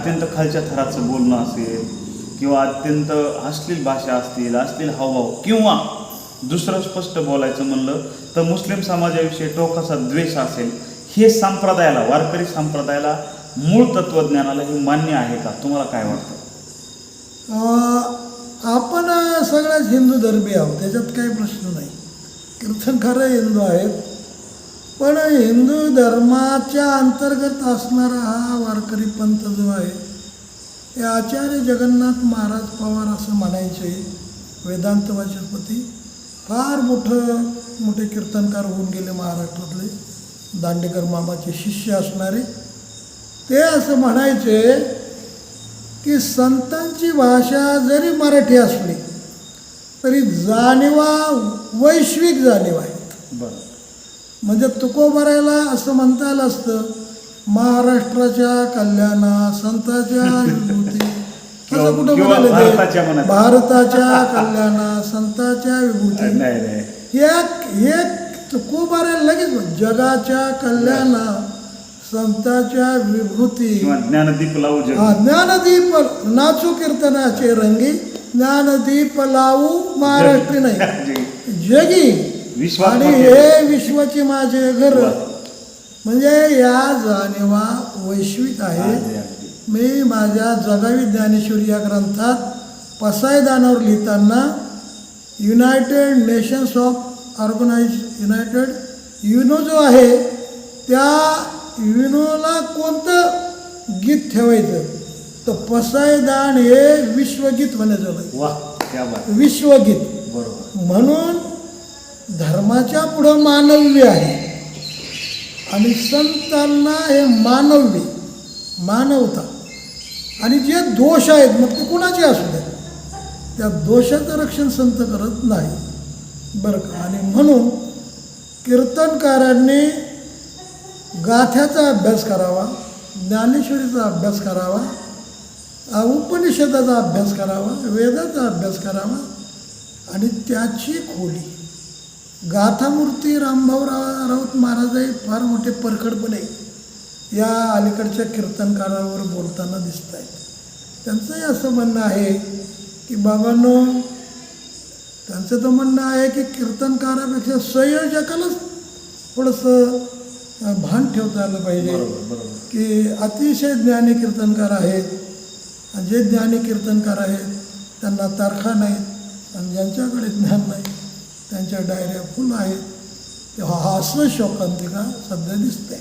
अत्यंत खालच्या थराचं बोलणं असेल किंवा अत्यंत अश्लील भाषा असतील अश्लील हावभाव किंवा दुसरं स्पष्ट बोलायचं म्हणलं तर मुस्लिम समाजाविषयी टोकाचा द्वेष असेल हे संप्रदायाला वारकरी संप्रदायाला मूळ तत्वज्ञानाला हे मान्य आहे का? तुम्हाला काय वाटतं? आपण सगळ्याच हिंदू धर्मी आहोत त्याच्यात काही प्रश्न नाही. कीर्तनकार हिंदू आहेत. पण हिंदू धर्माच्या अंतर्गत असणारा हा वारकरी पंथ जो आहे हे आचार्य जगन्नाथ महाराज पवार असं म्हणायचे वेदांत वाचस्पती फार मोठं मोठे कीर्तनकार होऊन गेले महाराष्ट्रातले. दांडेकर मामाचे शिष्य असणारे. ते असं म्हणायचे की संतांची भाषा जरी मराठी असली तरी जाणीवा वैश्विक जाणीव आहेत. बरं. म्हणजे तुकोबारायला असं म्हणता आलं असतं महाराष्ट्राच्या कल्याणा संताच्या विभूती. असं कुठं म्हणाले भारताच्या कल्याणा संताच्या विभूती. एक एक लगेच जगाच्या कल्याणा संताच्या विभूती. ज्ञानदीप लावू जग. हा ज्ञानदीप नाचू कीर्तनाचे रंगी ज्ञानदीप लावू महाराष्ट्री नाही. जगी. विश्वात आणि. हे विश्वाचे माझे घर. म्हणजे या जाणीवा वैश्विक आहे. मी माझ्या जगावी ज्ञानेश्वरी या ग्रंथात पसायदानावर लिहिताना United Nations of organize United UNO जो आहे त्या युनोला कोणतं गीत ठेवायचं तर पसायदान हे विश्वगीत होण्याचं झालं वा क्या बात विश्वगीत बरोबर म्हणून धर्माच्या पुढं मानव्य आहे. आणि संतांना हे मानव्य मानवता. आणि जे दोष आहेत मग ते कुणाचे असू द्या त्या दोषाचं रक्षण संत करत नाही. बरं का? आणि म्हणून कीर्तनकारांनी गाथ्याचा अभ्यास करावा ज्ञानेश्वरीचा अभ्यास करावा उपनिषदाचा अभ्यास करावा वेदाचा अभ्यास करावा आणि त्याची खोली. गाथामूर्ती रामभाऊ राऊत महाराज हे फार मोठे परखडपणे या अलीकडच्या कीर्तनकारावर बोलताना दिसत आहेत त्यांचंही असं म्हणणं आहे की बाबांनो त्यांचं तर म्हणणं आहे की कीर्तनकारापेक्षा संयोजकालाच थोडंसं भान ठेवता आलं पाहिजे. की अतिशय ज्ञानी कीर्तनकार आहेत. जे ज्ञानी कीर्तनकार आहेत त्यांना तारखा नाहीत आणि ज्यांच्याकडे ज्ञान नाही त्यांच्या डायऱ्या फुल आहेत. तेव्हा हा असं शोकांतिका सध्या दिसतंय.